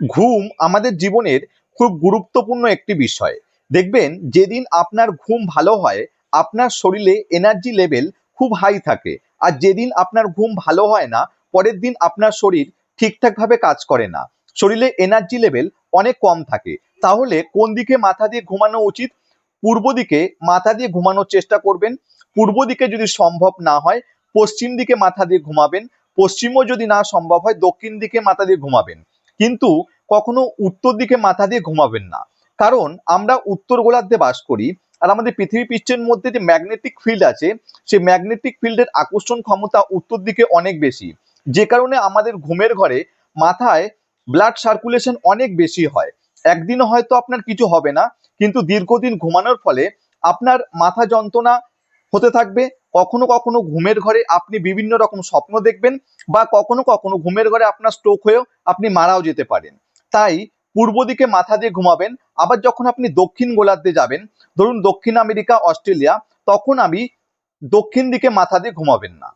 ঘুম আমাদের জীবনের খুব গুরুত্বপূর্ণ একটি বিষয়। দেখবেন, যেদিন আপনার ঘুম ভালো হয়, আপনার শরীরে এনার্জি লেভেল খুব হাই থাকে। আর যেদিন আপনার ঘুম ভালো হয় না, পরের দিন আপনার শরীর ঠিকঠাকভাবে কাজ করে না। শরীরে এনার্জি লেভেল অনেক কম থাকে। তাহলে কোন দিকে মাথা দিয়ে ঘুমানো উচিত? পূর্ব দিকে মাথা দিয়ে ঘুমানোর চেষ্টা করবেন। পূর্ব দিকে যদি সম্ভব না হয়, পশ্চিম দিকে মাথা দিয়ে ঘুমাবেন। পশ্চিমও যদি না সম্ভব হয়, দক্ষিণ দিকে মাথা দিয়ে ঘুমাবেন। কিন্তু কখনো উত্তর দিকে মাথা দিয়ে ঘুমাবেন না। কারণ আমরা উত্তর গোলার্ধে বাস করি আর আমাদের পৃথিবী পৃষ্ঠের মধ্যে যে ম্যাগনেটিক ফিল্ড আছে, সেই ম্যাগনেটিক ফিল্ডের আকর্ষণ ক্ষমতা উত্তর দিকে অনেক বেশি। যে কারণে আমাদের ঘুমের ঘরে মাথায় ব্লাড সার্কুলেশন অনেক বেশি হয়। একদিনও হয়তো আপনার কিছু হবে না, কিন্তু দীর্ঘদিন ঘুমানোর ফলে আপনার মাথা যন্ত্রণা হতে থাকবে কখনো কখনো ঘুমের ঘরে আপনি বিভিন্ন রকম স্বপ্ন দেখবেন বা কখনো কখনো ঘুমের ঘরে আপনার স্ট্রোক হয়েও আপনি মারাও যেতে পারেন। তাই পূর্ব দিকে মাথা দিয়ে ঘুমাবেন, আবার যখন আপনি দক্ষিণ গোলার্ধে যাবেন, ধরুন দক্ষিণ আমেরিকা, অস্ট্রেলিয়া, তখন আমি দক্ষিণ দিকে মাথা দিয়ে ঘুমাবেন না।